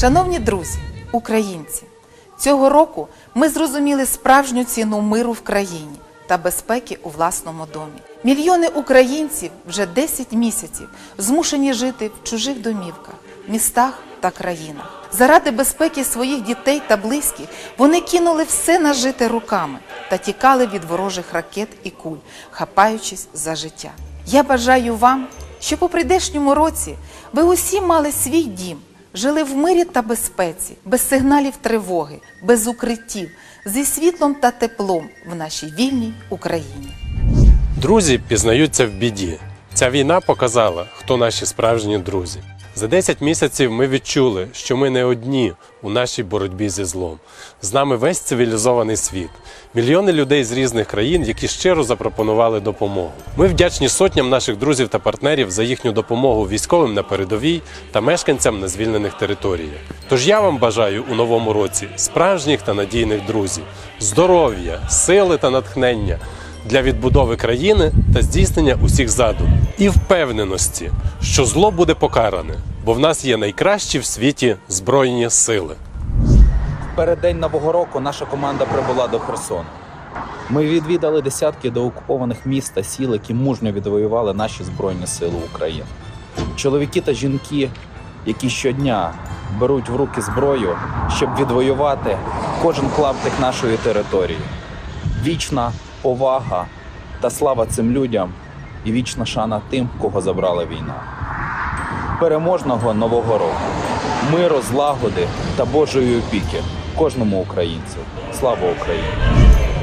Шановні друзі, українці, цього року ми зрозуміли справжню ціну миру в країні та безпеки у власному домі. Мільйони українців вже 10 місяців змушені жити в чужих домівках, містах та країнах. Заради безпеки своїх дітей та близьких вони кинули все нажите руками та тікали від ворожих ракет і куль, хапаючись за життя. Я бажаю вам, щоб у прийдешньому році ви усі мали свій дім, жили в мирі та безпеці, без сигналів тривоги, без укриттів, зі світлом та теплом в нашій вільній Україні. Друзі пізнаються в біді. Ця війна показала, хто наші справжні друзі. За 10 місяців ми відчули, що ми не одні у нашій боротьбі зі злом. З нами весь цивілізований світ, мільйони людей з різних країн, які щиро запропонували допомогу. Ми вдячні сотням наших друзів та партнерів за їхню допомогу військовим на передовій та мешканцям на звільнених територіях. Тож я вам бажаю у новому році справжніх та надійних друзів, здоров'я, сили та натхнення для відбудови країни та здійснення усіх задум і впевненості, що зло буде покаране, бо в нас є найкращі в світі збройні сили. Переддень Нового року наша команда прибула до Херсону. Ми відвідали десятки доокупованих міст та сіл, які мужньо відвоювали наші Збройні Сили України. Чоловіки та жінки, які щодня беруть в руки зброю, щоб відвоювати кожен клаптик нашої території. Вічна повага та слава цим людям і вічна шана тим, кого забрала війна. Переможного нового року, миру, злагоди та Божої опіки кожному українцю. Слава Україні!